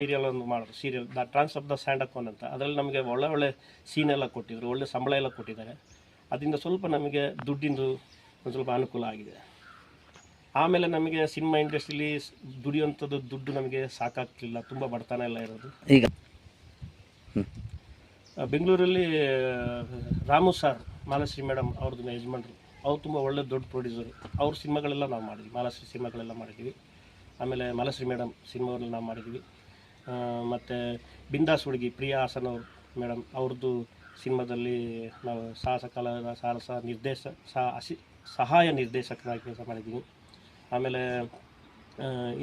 Serial ಒಂದು ಮಾಡಿದ್ರು. Serial the trans of the ಸ್ಯಾಂಡಕೋನ್ ಅಂತ. ಅದರಲ್ಲಿ ನಮಗೆ ಒಳ್ಳೆ ಒಳ್ಳೆ ಸೀನ್ ಎಲ್ಲ ಕೊಟ್ಟಿದ್ರು ಒಳ್ಳೆ ಸಂಬಳ ಎಲ್ಲ ಕೊಟ್ಟಿದ್ದಾರೆ. ಅದರಿಂದ ಸ್ವಲ್ಪ ನಮಗೆ ದುಡ್ಡಿಂದು ಒಂದು ಸ್ವಲ್ಪ ಅನುಕೂಲ ಆಗಿದೆ. ಆಮೇಲೆ ನಮಗೆ ಸಿನಿಮಾ ಇಂಡಸ್ಟ್ರಿಲಿ ದುಡಿಯುವಂಥದ್ದು ದುಡ್ಡು ನಮಗೆ ಸಾಕಾಗ್ತಿಲ್ಲ ತುಂಬ ಬಡತನ ಎಲ್ಲ ಇರೋದು. ಈಗ? ಬೆಂಗಳೂರಲ್ಲಿ ರಾಮು ಸರ್ ಮಾಲಶ್ರೀ ಮೇಡಮ್ ಅವ್ರದ್ದು ಯಜಮಾನ್ರು. ಅವ್ರು ತುಂಬ ಒಳ್ಳೆ ದೊಡ್ಡ ಪ್ರೊಡ್ಯೂಸರು ಅವ್ರ ಸಿನಿಮಾಗಳೆಲ್ಲ ನಾವು ಮಾಡಿದ್ವಿ. ಮಾಲಶ್ರೀ ಸಿನಿಮಾಗಳೆಲ್ಲ ಮಾಡಿದ್ವಿ ಆಮೇಲೆ ಮಾಲಶ್ರೀ ಮೇಡಮ್ ಸಿನಿಮಾಗಳನ್ನ ನಾವು ಮಾಡಿದ್ವಿ ಮತ್ತು ಬಿಂದಾಸ್ ಹುಡುಗಿ ಪ್ರಿಯಾ ಹಾಸನ್ ಅವರು, ಮೇಡಮ್, ಅವ್ರದ್ದು ಸಿನಿಮಾದಲ್ಲಿ ನಾವು ಸಾಹಸ ಕಲಾವಿದ ಸಾಹಸ ನಿರ್ದೇಶ ಸಹ ಸಹಾಯ ನಿರ್ದೇಶಕರಾಗಿ ಕೆಲಸ ಮಾಡಿದ್ದೀನಿ. ಆಮೇಲೆ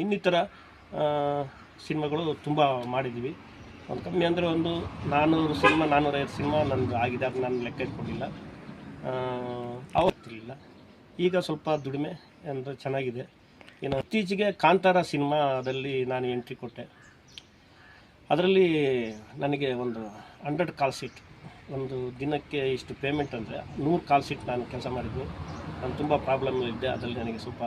ಇನ್ನಿತರ ಸಿನಿಮಾಗಳು ತುಂಬ ಮಾಡಿದ್ದೀವಿ. ಒಂದು ಕಮ್ಮಿ ಅಂದರೆ ಒಂದು ನಾನ್ನೂರು ಸಿನಿಮಾ ನಾನ್ನೂರೈವತ್ತು ಸಿನಿಮಾ ನಂದು ಆಗಿದೆ ಅದು ನಾನು ಲೆಕ್ಕ ಇಟ್ಕೊಂಡಿಲ್ಲ. ಅವತ್ತಿರಲಿಲ್ಲ. ಈಗ ಸ್ವಲ್ಪ ದುಡಿಮೆ ಅಂದರೆ ಚೆನ್ನಾಗಿದೆ. ಇನ್ನು ಇತ್ತೀಚೆಗೆ ಕಾಂತಾರ ಸಿನಿಮಾದಲ್ಲಿ ನಾನು ಎಂಟ್ರಿ ಕೊಟ್ಟೆ. ಅದರಲ್ಲಿ ನನಗೆ ಒಂದು ಹಂಡ್ರೆಡ್ ಕಾಲ್ ಸೀಟ್, ಒಂದು ದಿನಕ್ಕೆ ಇಷ್ಟು ಪೇಮೆಂಟ್ ಅಂದರೆ ನೂರು ಕಾಲ್ ಸೀಟ್ ನಾನು ಕೆಲಸ ಮಾಡಿದ್ವಿ. ನಾನು ತುಂಬ ಪ್ರಾಬ್ಲಮ್ ಇದ್ದೆ ಅದರಲ್ಲಿ ನನಗೆ ಸ್ವಲ್ಪ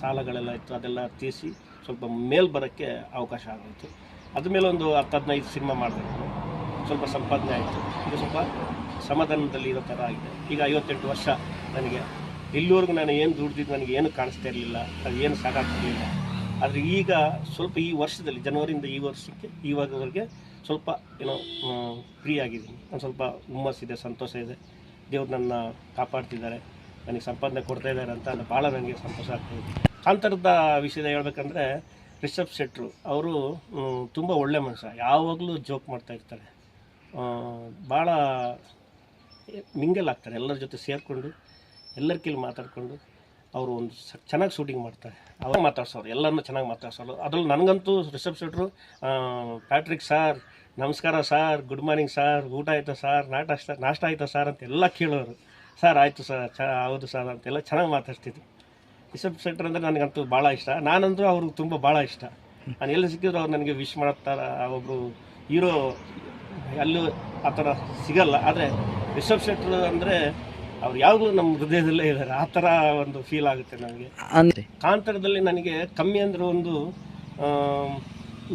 ಸಾಲಗಳೆಲ್ಲ ಇತ್ತು, ಅದೆಲ್ಲ ತೀರಿಸಿ ಸ್ವಲ್ಪ ಮೇಲ್ ಬರೋಕ್ಕೆ ಅವಕಾಶ ಆಗೋಯಿತು. ಅದ್ರ ಮೇಲೆ ಒಂದು ಹತ್ತು ಹದಿನೈದು ಸಿನಿಮಾ ಮಾಡಬೇಕು ಸ್ವಲ್ಪ ಸಂಪಾದನೆ ಆಯಿತು. ಈಗ ಸ್ವಲ್ಪ ಸಮಾಧಾನದಲ್ಲಿ ಇರೋ ಥರ ಆಗಿದೆ. ಈಗ ಐವತ್ತೆಂಟು ವರ್ಷ ನನಗೆ. ಇಲ್ಲಿವರೆಗೂ ನಾನು ಏನು ದುಡ್ದಿದ್ದು ನನಗೆ ಏನು ಕಾಣಿಸ್ತಾ ಇರಲಿಲ್ಲ, ಅದು ಏನು ಸಾಕಾಗ್ತಿರ್ಲಿಲ್ಲ. ಆದರೆ ಈಗ ಸ್ವಲ್ಪ ಈ ವರ್ಷದಲ್ಲಿ, ಜನವರಿಯಿಂದ ಈ ವರ್ಷಕ್ಕೆ ಇವಾಗವರೆಗೆ ಸ್ವಲ್ಪ ಏನೋ ಫ್ರೀ ಆಗಿದ್ದೀನಿ. ಒಂದು ಸ್ವಲ್ಪ ಹುಮ್ಮಸ್ಸಿದೆ ಸಂತೋಷ ಇದೆ. ದೇವ್ರು ನನ್ನ ಕಾಪಾಡ್ತಿದ್ದಾರೆ. ನನಗೆ ಸಂಪಾದನೆ ಕೊಡ್ತಾ ಇದ್ದಾರೆ ಅಂತ ಅದು ಭಾಳ ನನಗೆ ಸಂತೋಷ ಆಗ್ತಾಯಿದೆ ಕಾಂತರದ ವಿಷಯದ ಹೇಳ್ಬೇಕಂದ್ರೆ, ರಿಷಬ್ ಶೆಟ್ರು ಅವರು ತುಂಬ ಒಳ್ಳೆ ಮನುಷ್ಯ. ಯಾವಾಗಲೂ ಜೋಕ್ ಮಾಡ್ತಾ ಇರ್ತಾರೆ. ಭಾಳ ಮಿಂಗಲ್ ಆಗ್ತಾರೆ. ಎಲ್ಲರ ಜೊತೆ ಸೇರಿಕೊಂಡು, ಎಲ್ಲರ ಕೈಲಿ ಮಾತಾಡಿಕೊಂಡು. ಅವರು ಒಂದು ಚೆನ್ನಾಗಿ ಶೂಟಿಂಗ್ ಮಾಡ್ತಾರೆ. ಅವಾಗ ಮಾತಾಡ್ಸೋರು, ಎಲ್ಲರನ್ನೂ ಚೆನ್ನಾಗಿ ಮಾತಾಡ್ಸೋರು. ಅದ್ರಲ್ಲಿ ನನಗಂತೂ ರಿಸೆಪ್ ಶೆಟ್ರು ಪ್ಯಾಟ್ರಿಕ್ ಸಾರ್, ನಮಸ್ಕಾರ ಸಾರ್, ಗುಡ್ ಮಾರ್ನಿಂಗ್ ಸಾರ್, ಊಟ ಆಯಿತಾ ಸಾರ್, ನಾಟ ನಾಷ್ಟ ಆಯಿತಾ ಸಾರ್ ಅಂತ ಎಲ್ಲ ಕೇಳೋರು. ಸರ್, ಆಯಿತು ಸರ್, ಚ, ಹೌದು ಸರ್ ಅಂತೆಲ್ಲ ಚೆನ್ನಾಗಿ ಮಾತಾಡ್ತಿದ್ರು. ರಿಸೆಪ್ ಸೆಂಟರ್ ಅಂದರೆ ನನಗಂತೂ ಭಾಳ ಇಷ್ಟ. ನಾನಂತೂ ಅವ್ರಿಗೆ ತುಂಬ ಭಾಳ ಇಷ್ಟ. ನಾನು ಎಲ್ಲಿ ಸಿಕ್ಕಿದ್ರು ಅವ್ರು ನನಗೆ ವಿಶ್ ಮಾಡ್ತಾರೆ ಒಬ್ಬರು ಹೀರೋ ಎಲ್ಲೂ ಆ ಥರ ಸಿಗಲ್ಲ. ಆದರೆ ರಿಸೆಪ್ ಸೆಂಟ್ರ್ ಅಂದರೆ ಅವ್ರು ಯಾವಾಗಲೂ ನಮ್ಮ ಹೃದಯದಲ್ಲೇ ಇದ್ದಾರೆ. ಆ ಥರ ಒಂದು ಫೀಲ್ ಆಗುತ್ತೆ ನನಗೆ. ಅಂದರೆ? ಕಾಂತಾರದಲ್ಲಿ ನನಗೆ ಕಮ್ಮಿ ಅಂದ್ರೆ ಒಂದು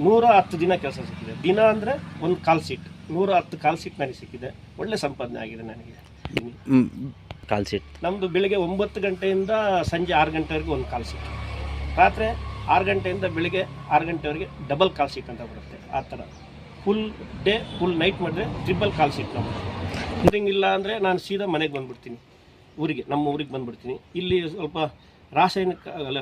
ನೂರ ಹತ್ತು ದಿನ ಕೆಲಸ ಸಿಕ್ಕಿದೆ. ದಿನ ಅಂದರೆ ಒಂದು ಕಾಲ್ ಸೀಟ್ ನೂರ ಹತ್ತು ಕಾಲ್ ಸೀಟ್ ನನಗೆ ಸಿಕ್ಕಿದೆ. ಒಳ್ಳೆ ಸಂಪಾದನೆ ಆಗಿದೆ ನನಗೆ. ಕಾಲ್ ಸೀಟ್ ನಮ್ಮದು ಬೆಳಿಗ್ಗೆ ಒಂಬತ್ತು ಗಂಟೆಯಿಂದ ಸಂಜೆ ಆರು ಗಂಟೆವರೆಗೂ ಒಂದು ಕಾಲ್ ಸೀಟ್ ರಾತ್ರಿ ಆರು ಗಂಟೆಯಿಂದ ಬೆಳಿಗ್ಗೆ ಆರು ಗಂಟೆವರೆಗೆ ಡಬಲ್ ಕಾಲ್ ಸೀಟ್ ಅಂತ ಬರುತ್ತೆ. ಆ ಥರ. ಫುಲ್ ಡೇ ಫುಲ್ ನೈಟ್ ಮಾಡಿದ್ರೆ ಟ್ರಿಬಲ್ ಕಾಲ್ ಸೀಟ್ ನಮ್ಮದು ಶೂಟಿಂಗ್ ಇಲ್ಲ ಅಂದರೆ ನಾನು ಸೀದಾ ಮನೆಗೆ ಬಂದುಬಿಡ್ತೀನಿ. ಊರಿಗೆ, ನಮ್ಮ ಊರಿಗೆ ಬಂದುಬಿಡ್ತೀನಿ. ಇಲ್ಲಿ ಸ್ವಲ್ಪ ರಾಸಾಯನಿಕ, ಅಲ್ಲ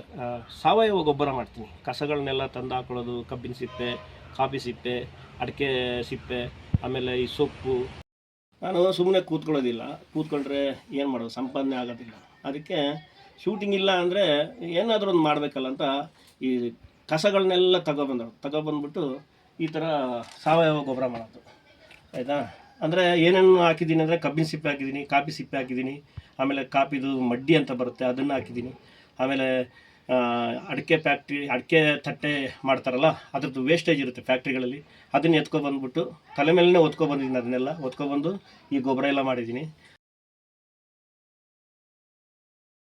ಸಾವಯವ ಗೊಬ್ಬರ ಮಾಡ್ತೀನಿ. ಕಸಗಳನ್ನೆಲ್ಲ ತಂದು ಹಾಕೊಳ್ಳೋದು, ಕಬ್ಬಿನ ಸಿಪ್ಪೆ, ಕಾಫಿ ಸಿಪ್ಪೆ, ಅಡಿಕೆ ಸಿಪ್ಪೆ, ಆಮೇಲೆ ಈ ಸೊಪ್ಪು. ನಾನು ಸುಮ್ಮನೆ ಕೂತ್ಕೊಳ್ಳೋದಿಲ್ಲ. ಕೂತ್ಕೊಂಡ್ರೆ ಏನು ಮಾಡೋದು? ಸಂಪಾದನೆ ಆಗೋದಿಲ್ಲ. ಅದಕ್ಕೆ ಶೂಟಿಂಗ್ ಇಲ್ಲ ಅಂದರೆ ಏನಾದರೂ ಒಂದು ಮಾಡಬೇಕಲ್ಲ ಅಂತ ಈ ಕಸಗಳನ್ನೆಲ್ಲ ತಗೊಬಂದರು ತಗೊಬಂದ್ಬಿಟ್ಟು ಈ ಥರ ಸಾವಯವ ಗೊಬ್ಬರ ಮಾಡೋದು. ಆಯಿತಾ? ಅಂದರೆ ಏನೇನು ಹಾಕಿದ್ದೀನಿ ಅಂದರೆ ಕಬ್ಬಿನ ಸಿಪ್ಪೆ ಹಾಕಿದ್ದೀನಿ, ಕಾಫಿ ಸಿಪ್ಪೆ ಹಾಕಿದ್ದೀನಿ, ಆಮೇಲೆ ಕಾಪಿದು ಮಡ್ಡಿ ಅಂತ ಬರುತ್ತೆ, ಅದನ್ನು ಹಾಕಿದ್ದೀನಿ. ಆಮೇಲೆ ಅಡಿಕೆ ಫ್ಯಾಕ್ಟ್ರಿ, ಅಡಿಕೆ ತಟ್ಟೆ ಮಾಡ್ತಾರಲ್ಲ, ಅದ್ರದ್ದು ವೇಸ್ಟೇಜ್ ಇರುತ್ತೆ ಫ್ಯಾಕ್ಟ್ರಿಗಳಲ್ಲಿ. ಅದನ್ನು ಎತ್ಕೊಬಂದ್ಬಿಟ್ಟು ತಲೆ ಮೇಲೇ ಒತ್ಕೊಬಂದಿದ್ದೀನಿ ಅದನ್ನೆಲ್ಲ. ಒತ್ಕೊಬಂದು ಈ ಗೊಬ್ಬರ ಎಲ್ಲ ಮಾಡಿದ್ದೀನಿ.